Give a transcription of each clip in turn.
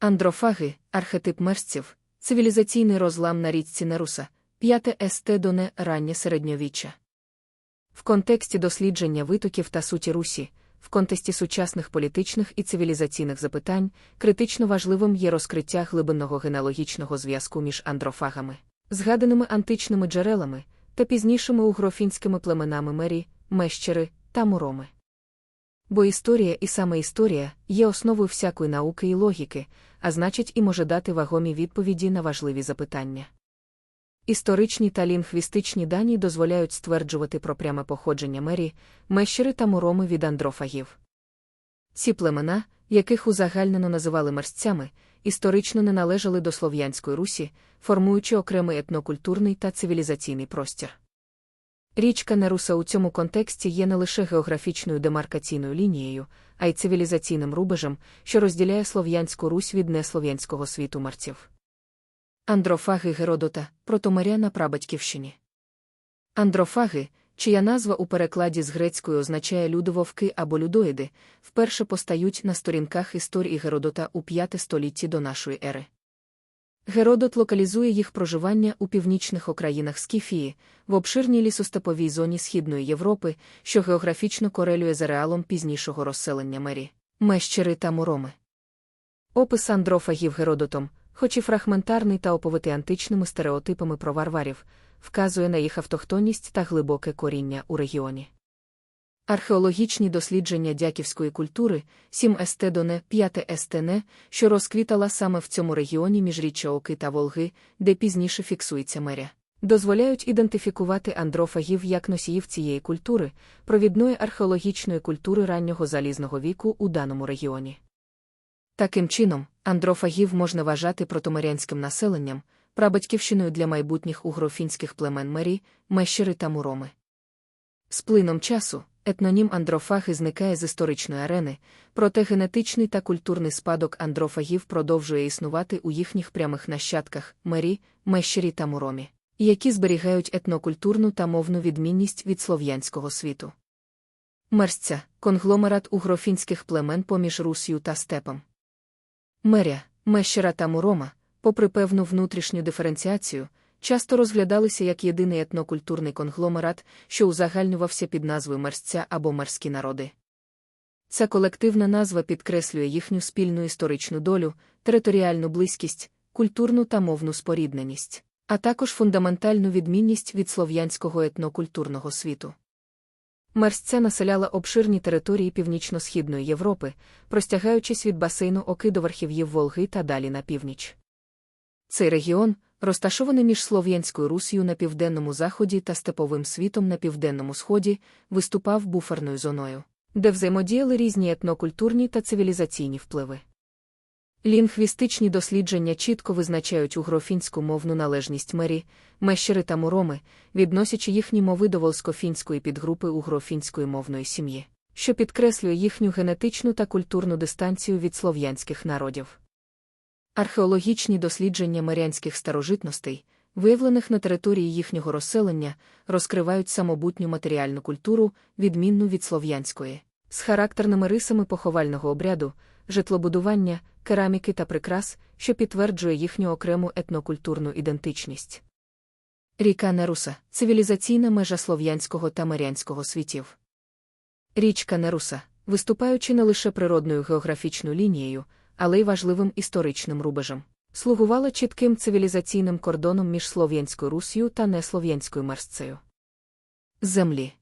Андрофаги, архетип мерців, цивілізаційний розлам на річці Неруса, 5 ст доне раннє середньовіччя. В контексті дослідження витоків та суті Русі, в контексті сучасних політичних і цивілізаційних запитань, критично важливим є розкриття глибинного генеалогічного зв'язку між андрофагами, згаданими античними джерелами та пізнішими угрофінськими племенами мері, мещери та муроми. Бо історія і саме історія є основою всякої науки і логіки, а значить, і може дати вагомі відповіді на важливі запитання. Історичні та лінгвістичні дані дозволяють стверджувати про пряме походження мері, мещери та муроми від андрофагів. Ці племена, яких узагальнено називали мерцями, історично не належали до Слов'янської Русі, формуючи окремий етнокультурний та цивілізаційний простір. Річка Неруса у цьому контексті є не лише географічною демаркаційною лінією, а й цивілізаційним рубежем, що розділяє Слов'янську Русь від неслов'янського світу марців. Андрофаги Геродота, протомаря на прабатьківщині. Андрофаги, чия назва у перекладі з грецької означає людововки або людоїди, вперше постають на сторінках історії Геродота у 5 столітті до нашої ери. Геродот локалізує їх проживання у північних окраїнах Скіфії, в обширній лісостеповій зоні Східної Європи, що географічно корелює з ареалом пізнішого розселення мері, мещери та муроми. Опис андрофагів Геродотом, хоч і фрагментарний та оповитий античними стереотипами про варварів, вказує на їх автохтонність та глибоке коріння у регіоні. Археологічні дослідження дяківської культури 7 ст доне 5 стне, що розквітала саме в цьому регіоні міжріччя Оки та Волги, де пізніше фіксується меря, дозволяють ідентифікувати андрофагів як носіїв цієї культури, провідної археологічної культури раннього залізного віку у даному регіоні. Таким чином, андрофагів можна вважати протомарянським населенням, прабатьківщиною для майбутніх угрофінських племен мері, мещери та муроми. З плином часу етнонім андрофаги зникає з історичної арени, проте генетичний та культурний спадок андрофагів продовжує існувати у їхніх прямих нащадках мері, мещері та муромі, які зберігають етнокультурну та мовну відмінність від слов'янського світу. Мерсця конгломерат угрофінських племен поміж Русію та степом. Меря, мещера та мурома, попри певну внутрішню диференціацію, часто розглядалися як єдиний етнокультурний конгломерат, що узагальнювався під назвою мерсця або морські народи. Ця колективна назва підкреслює їхню спільну історичну долю, територіальну близькість, культурну та мовну спорідненість, а також фундаментальну відмінність від слов'янського етнокультурного світу. Мерсця населяла обширні території північно-східної Європи, простягаючись від басейну Оки до верхів'їв Волги та далі на північ. Цей регіон, розташований між Слов'янською Русію на південному заході та степовим світом на південному сході, виступав буферною зоною, де взаємодіяли різні етнокультурні та цивілізаційні впливи. Лінгвістичні дослідження чітко визначають угрофінську мовну належність мері, мещери та муроми, відносячи їхні мови до волскофінської підгрупи угрофінської мовної сім'ї, що підкреслює їхню генетичну та культурну дистанцію від слов'янських народів. Археологічні дослідження марянських старожитностей, виявлених на території їхнього розселення, розкривають самобутню матеріальну культуру, відмінну від слов'янської, з характерними рисами поховального обряду, житлобудування, кераміки та прикрас, що підтверджує їхню окрему етнокультурну ідентичність. Ріка Неруса цивілізаційна межа слов'янського та марянського світів. Річка Неруса, виступаючи не лише природною географічною лінією, але й важливим історичним рубежем, слугувала чітким цивілізаційним кордоном між Слов'янською Русію та неслов'янською мерсцею. Землі.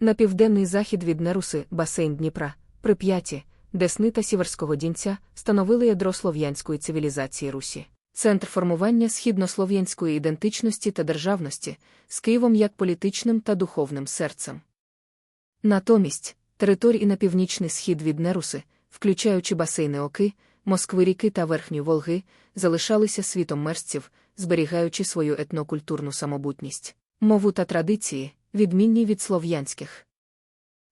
На південний захід від Неруси басейн Дніпра, Прип'яті, Десни та Сіверського Дінця становили ядро слов'янської цивілізації Русі, центр формування східнослов'янської ідентичності та державності з Києвом як політичним та духовним серцем. Натомість, території на північний схід від Неруси, включаючи басейни Оки, Москви ріки та Верхньої Волги, залишалися світом мерзців, зберігаючи свою етнокультурну самобутність, мову та традиції, відмінні від слов'янських.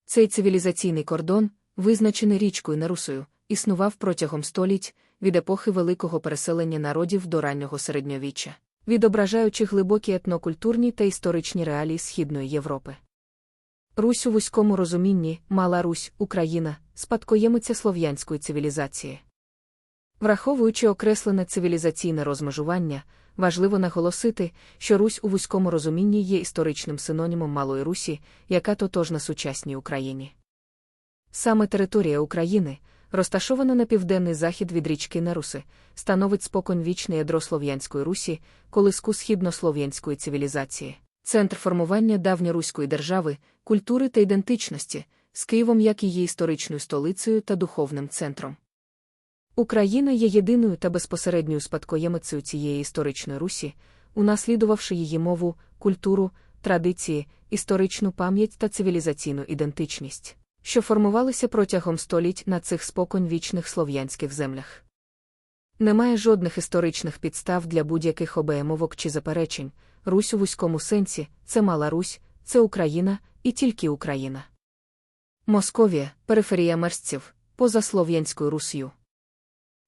Цей цивілізаційний кордон, визначений річкою Нерусою, існував протягом століть від епохи великого переселення народів до раннього середньовіччя, відображаючи глибокі етнокультурні та історичні реалії Східної Європи. Русь у вузькому розумінні, Мала Русь, Україна, спадкоємиця слов'янської цивілізації. Враховуючи окреслене цивілізаційне розмежування, важливо наголосити, що Русь у вузькому розумінні є історичним синонімом Малої Русі, яка тотожна сучасній Україні. Саме територія України, розташована на південний захід від річки Неруси, становить споконвічне ядро Слов'янської Русі, колиску східнослов'янської цивілізації, центр формування давньоруської держави, культури та ідентичності, з Києвом як її історичною столицею та духовним центром. Україна є єдиною та безпосередньою спадкоємицею цієї історичної Русі, унаслідувавши її мову, культуру, традиції, історичну пам'ять та цивілізаційну ідентичність, що формувалися протягом століть на цих споконвічних слов'янських землях. Немає жодних історичних підстав для будь-яких обеємовок чи заперечень. Русь у вузькому сенсі це Мала Русь, це Україна і тільки Україна. Московія периферія мерзців, поза Слов'янською Рус'ю.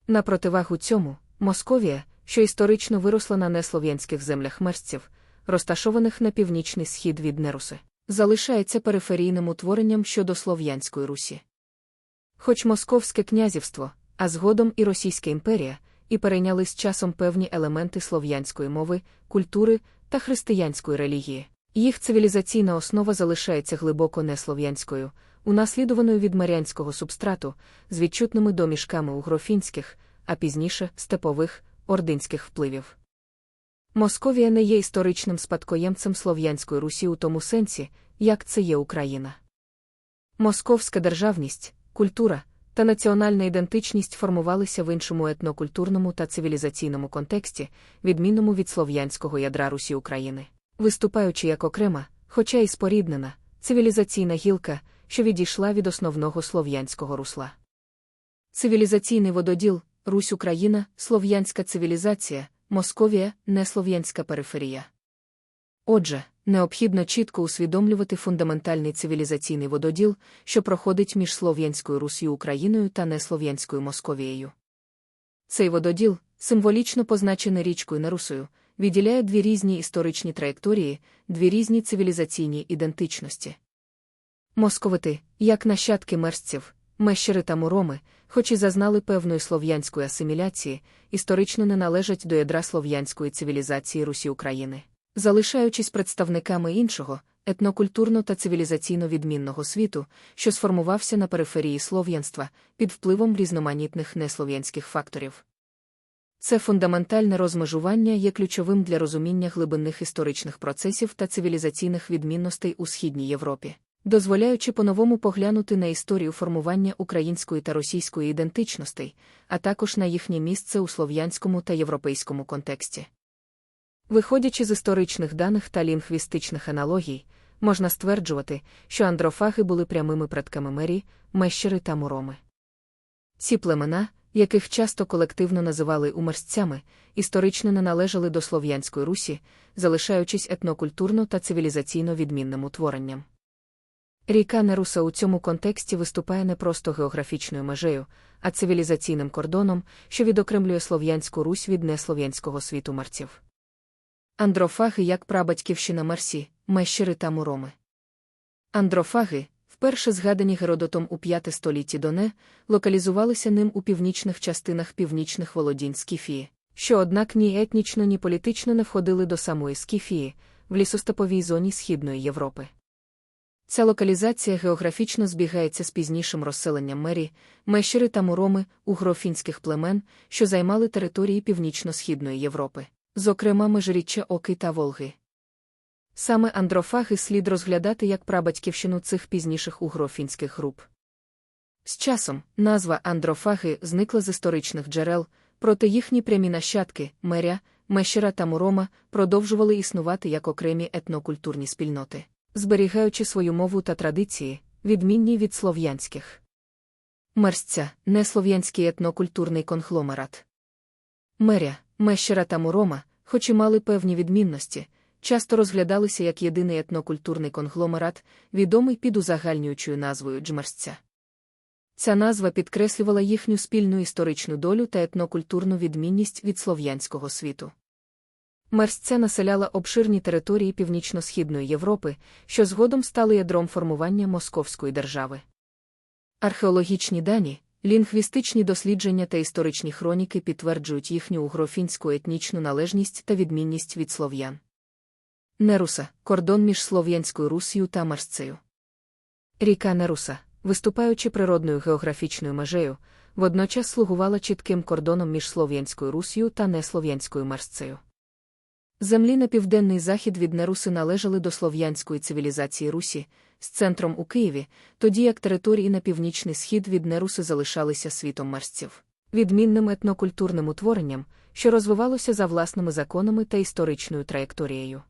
На противагу цьому, Московія, що історично виросла на неслов'янських землях мерзців, розташованих на північний схід від Неруси, залишається периферійним утворенням щодо Слов'янської Русі. Хоч Московське князівство, а згодом і Російська імперія, і перейняли з часом певні елементи слов'янської мови, культури та християнської релігії. Їх цивілізаційна основа залишається глибоко неслов'янською, унаслідуваною від маріанського субстрату, з відчутними домішками угрофінських, а пізніше степових, ординських впливів. Московія не є історичним спадкоємцем Слов'янської Русі у тому сенсі, як це є Україна. Московська державність, культура та національна ідентичність формувалися в іншому етнокультурному та цивілізаційному контексті, відмінному від слов'янського ядра Русі України, виступаючи як окрема, хоча й споріднена, цивілізаційна гілка, що відійшла від основного слов'янського русла. Цивілізаційний вододіл, Русь Україна, слов'янська цивілізація, Московія, неслов'янська периферія. Отже, необхідно чітко усвідомлювати фундаментальний цивілізаційний вододіл, що проходить між Слов'янською Рус'ю Україною та неслов'янською Московією. Цей вододіл, символічно позначений річкою Нерусою, відділяє дві різні історичні траєкторії, дві різні цивілізаційні ідентичності. Московити, як нащадки мерзців, мещери та муроми, хоч і зазнали певної слов'янської асиміляції, історично не належать до ядра слов'янської цивілізації Русі України, залишаючись представниками іншого, етнокультурно та цивілізаційно відмінного світу, що сформувався на периферії слов'янства під впливом різноманітних неслов'янських факторів. Це фундаментальне розмежування є ключовим для розуміння глибинних історичних процесів та цивілізаційних відмінностей у Східній Європі дозволяючи по-новому поглянути на історію формування української та російської ідентичностей, а також на їхнє місце у слов'янському та європейському контексті. Виходячи з історичних даних та лінгвістичних аналогій, можна стверджувати, що андрофаги були прямими предками мері, мещери та муроми. Ці племена, яких часто колективно називали умерцями, історично не належали до Слов'янської Русі, залишаючись етнокультурно та цивілізаційно відмінним утворенням. Ріка Неруса у цьому контексті виступає не просто географічною межею, а цивілізаційним кордоном, що відокремлює Слов'янську Русь від неслов'янського світу марців. Андрофаги як прабатьківщина Марсі, Мещери та Муроми. Андрофаги, вперше згадані Геродотом у V столітті Доне, локалізувалися ним у північних частинах північних володінь Скіфії, що, однак, ні етнічно, ні політично не входили до самої Скіфії, в лісостеповій зоні Східної Європи. Ця локалізація географічно збігається з пізнішим розселенням мері, мещери та муроми угрофінських племен, що займали території північно-східної Європи, зокрема межиріччя Оки та Волги. Саме андрофаги слід розглядати як прабатьківщину цих пізніших угрофінських груп. З часом назва андрофаги зникла з історичних джерел, проте їхні прямі нащадки, меря, мещера та мурома продовжували існувати як окремі етнокультурні спільноти зберігаючи свою мову та традиції, відмінні від слов'янських. Мерсця неслов'янський етнокультурний конгломерат. Меря, мещера та мурома, хоч і мали певні відмінності, часто розглядалися як єдиний етнокультурний конгломерат, відомий під узагальнюючою назвою Джмерсця. Ця назва підкреслювала їхню спільну історичну долю та етнокультурну відмінність від слов'янського світу. Мерсця населяла обширні території Північно-Східної Європи, що згодом стали ядром формування Московської держави. Археологічні дані, Лінгвістичні дослідження та історичні хроніки підтверджують їхню угрофінську етнічну належність та відмінність від слов'ян. Неруса кордон між Слов'янською Русією та Марсцею. Ріка Неруса, виступаючи природною географічною межею, водночас слугувала чітким кордоном між Слов'янською Русією та неслов'янською Марсцею. Землі на південний захід від Неруси належали до слов'янської цивілізації Русі, з центром у Києві, тоді як території на північний схід від Неруси залишалися світом марсців, відмінним етнокультурним утворенням, що розвивалося за власними законами та історичною траєкторією.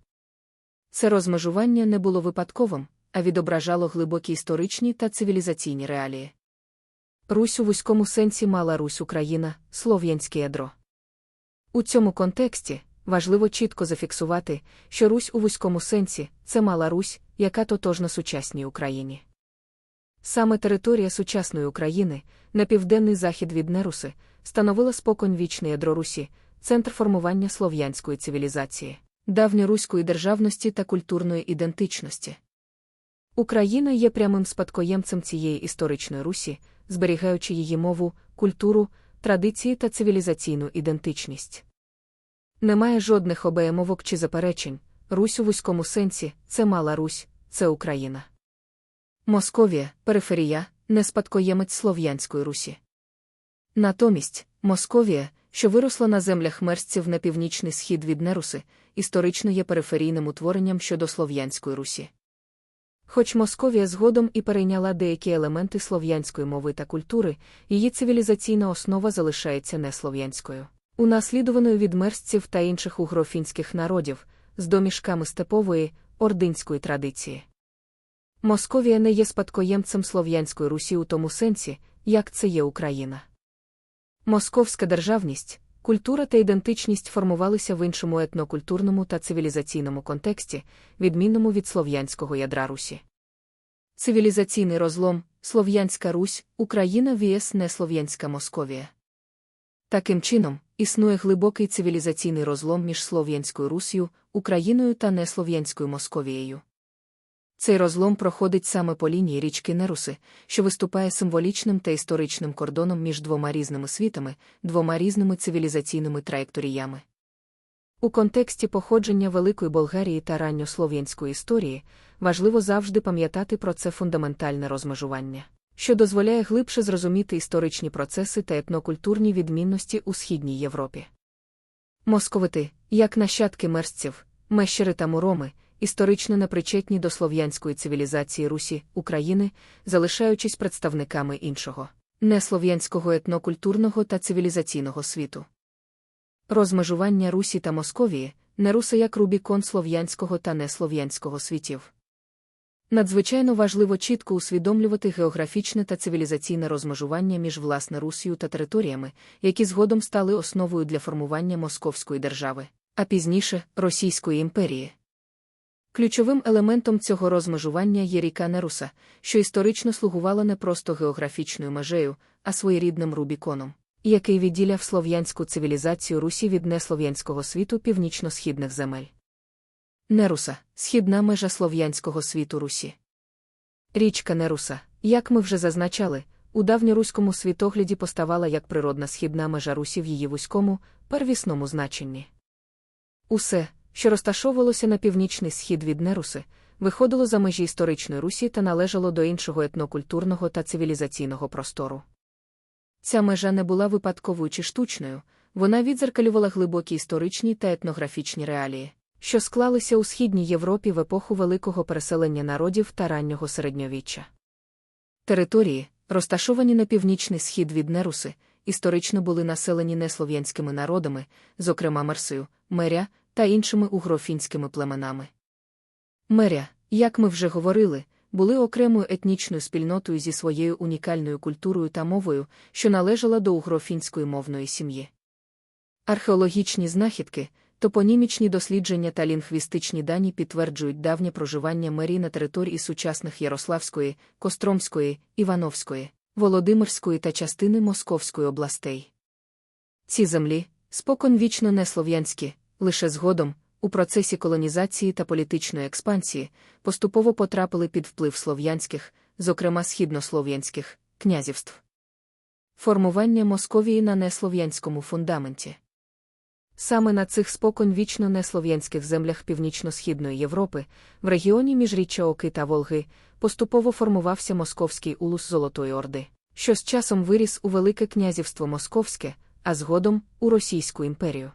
Це розмежування не було випадковим, а відображало глибокі історичні та цивілізаційні реалії. Русь у вузькому сенсі мала Русь Україна, слов'янське ядро. У цьому контексті важливо чітко зафіксувати, що Русь у вузькому сенсі це мала Русь, яка тотожна сучасній Україні. Саме територія сучасної України, на південний захід від Неруси, становила споконвічне ядро Русі, центр формування слов'янської цивілізації, давньоруської державності та культурної ідентичності. Україна є прямим спадкоємцем цієї історичної Русі, зберігаючи її мову, культуру, традиції та цивілізаційну ідентичність. Немає жодних обеємовок чи заперечень. Русь у вузькому сенсі це мала Русь, це Україна. Московія, периферія, не спадкоємець Слов'янської Русі. Натомість, Московія, що виросла на землях мерців на північний схід від Неруси, історично є периферійним утворенням щодо Слов'янської Русі. Хоч Московія згодом і перейняла деякі елементи слов'янської мови та культури, її цивілізаційна основа залишається неслов'янською. Унаслідуваною від мерзців та інших угрофінських народів, з домішками степової, ординської традиції. Московія не є спадкоємцем Слов'янської Русі у тому сенсі, як це є Україна. Московська державність, культура та ідентичність формувалися в іншому етнокультурному та цивілізаційному контексті, відмінному від слов'янського ядра Русі. Цивілізаційний розлом, Слов'янська Русь, Україна віс неслов'янська Московія. Таким чином, існує глибокий цивілізаційний розлом між Слов'янською Русію, Україною та неслов'янською Московією. Цей розлом проходить саме по лінії річки Неруси, що виступає символічним та історичним кордоном між двома різними світами, двома різними цивілізаційними траєкторіями. У контексті походження Великої Болгарії та ранньослов'янської історії важливо завжди пам'ятати про це фундаментальне розмежування що дозволяє глибше зрозуміти історичні процеси та етнокультурні відмінності у Східній Європі. Московити, як нащадки мерзців, мещери та муроми, історично непричетні до слов'янської цивілізації Русі, України, залишаючись представниками іншого, неслов'янського етнокультурного та цивілізаційного світу. Розмежування Русі та Московії не руса як Рубікон слов'янського та неслов'янського світів. Надзвичайно важливо чітко усвідомлювати географічне та цивілізаційне розмежування між власне Русією та територіями, які згодом стали основою для формування Московської держави, а пізніше Російської імперії. Ключовим елементом цього розмежування є ріка Неруса, що історично слугувала не просто географічною межею, а своєрідним Рубіконом, який відділяв слов'янську цивілізацію Русі від неслов'янського світу північно-східних земель. Неруса східна межа слов'янського світу Русі. Річка Неруса, як ми вже зазначали, у давньоруському світогляді поставала як природна східна межа Русі в її вузькому, первісному значенні. Усе, що розташовувалося на північний схід від Неруси, виходило за межі історичної Русі та належало до іншого етнокультурного та цивілізаційного простору. Ця межа не була випадковою чи штучною, вона відзеркалювала глибокі історичні та етнографічні реалії що склалися у Східній Європі в епоху великого переселення народів та раннього середньовіччя. Території, розташовані на північний схід від Неруси, історично були населені неслов'янськими народами, зокрема Мерсою, Меря та іншими угрофінськими племенами. Меря, як ми вже говорили, були окремою етнічною спільнотою зі своєю унікальною культурою та мовою, що належала до угрофінської мовної сім'ї. Археологічні знахідки, Топонімічні дослідження та лінгвістичні дані підтверджують давнє проживання мерії на території сучасних Ярославської, Костромської, Івановської, Володимирської та частини Московської областей. Ці землі, споконвічно не слов'янські, лише згодом, у процесі колонізації та політичної експансії, поступово потрапили під вплив слов'янських, зокрема східнослов'янських, князівств. Формування Московії на неслов'янському фундаменті. Саме на цих спокон вічно неслов'янських землях Північно-Східної Європи, в регіоні міжріччя Оки та Волги, поступово формувався Московський улус Золотої Орди, що з часом виріс у Велике князівство Московське, а згодом у Російську імперію.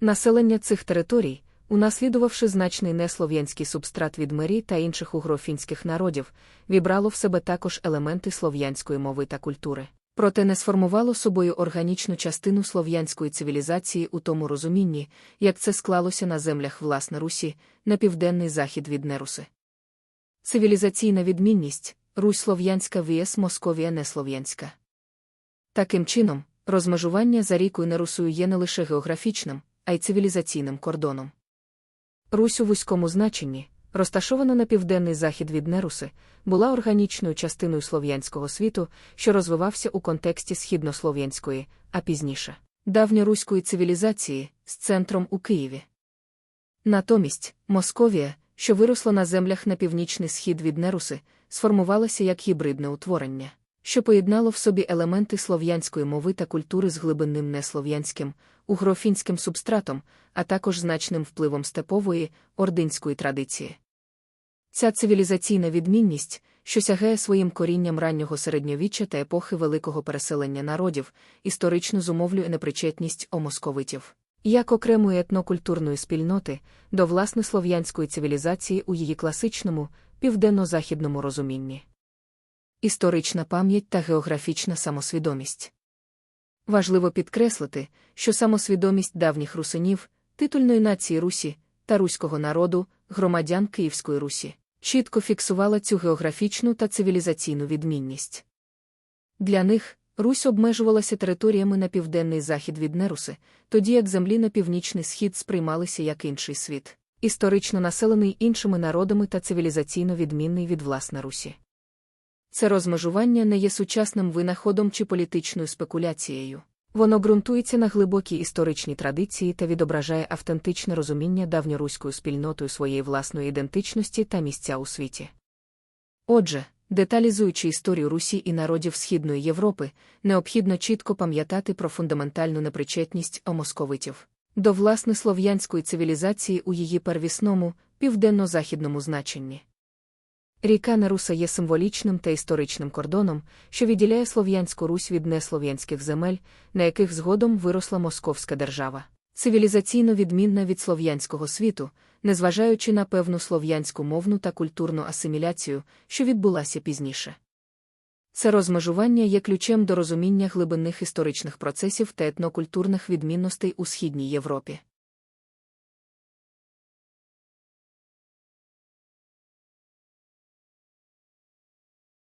Населення цих територій, унаслідувавши значний неслов'янський субстрат від мері та інших угрофінських народів, вібрало в себе також елементи слов'янської мови та культури проте не сформувало собою органічну частину слов'янської цивілізації у тому розумінні, як це склалося на землях власне Русі, на південний захід від Неруси. Цивілізаційна відмінність Русь слов'янська vs Московія неслов'янська. Таким чином, розмежування за рікою Нерусою є не лише географічним, а й цивілізаційним кордоном. Русь у вузькому значенні, розташована на південний захід від Неруси, була органічною частиною слов'янського світу, що розвивався у контексті східнослов'янської, а пізніше давньоруської цивілізації з центром у Києві. Натомість Московія, що виросла на землях на північний схід від Неруси, сформувалася як гібридне утворення, що поєднало в собі елементи слов'янської мови та культури з глибинним неслов'янським, угрофінським субстратом, а також значним впливом степової, ординської традиції. Ця цивілізаційна відмінність, що сягає своїм корінням раннього середньовіччя та епохи великого переселення народів, історично зумовлює непричетність омосковитів, як окремої етнокультурної спільноти до власне слов'янської цивілізації у її класичному, південно-західному розумінні. Історична пам'ять та географічна самосвідомість. Важливо підкреслити, що самосвідомість давніх русинів, титульної нації Русі та руського народу, громадян Київської Русі чітко фіксувала цю географічну та цивілізаційну відмінність. Для них Русь обмежувалася територіями на південний захід від Неруси, тоді як землі на північний схід сприймалися як інший світ, історично населений іншими народами та цивілізаційно відмінний від власне Русі. Це розмежування не є сучасним винаходом чи політичною спекуляцією. Воно ґрунтується на глибокій історичній традиції та відображає автентичне розуміння давньоруською спільнотою своєї власної ідентичності та місця у світі. Отже, деталізуючи історію Русі і народів Східної Європи, необхідно чітко пам'ятати про фундаментальну непричетність омосковитів до власне слов'янської цивілізації у її первісному, південно-західному значенні. Ріка Неруса є символічним та історичним кордоном, що відділяє Слов'янську Русь від неслов'янських земель, на яких згодом виросла Московська держава, цивілізаційно відмінна від слов'янського світу, незважаючи на певну слов'янську мовну та культурну асиміляцію, що відбулася пізніше. Це розмежування є ключем до розуміння глибинних історичних процесів та етнокультурних відмінностей у Східній Європі.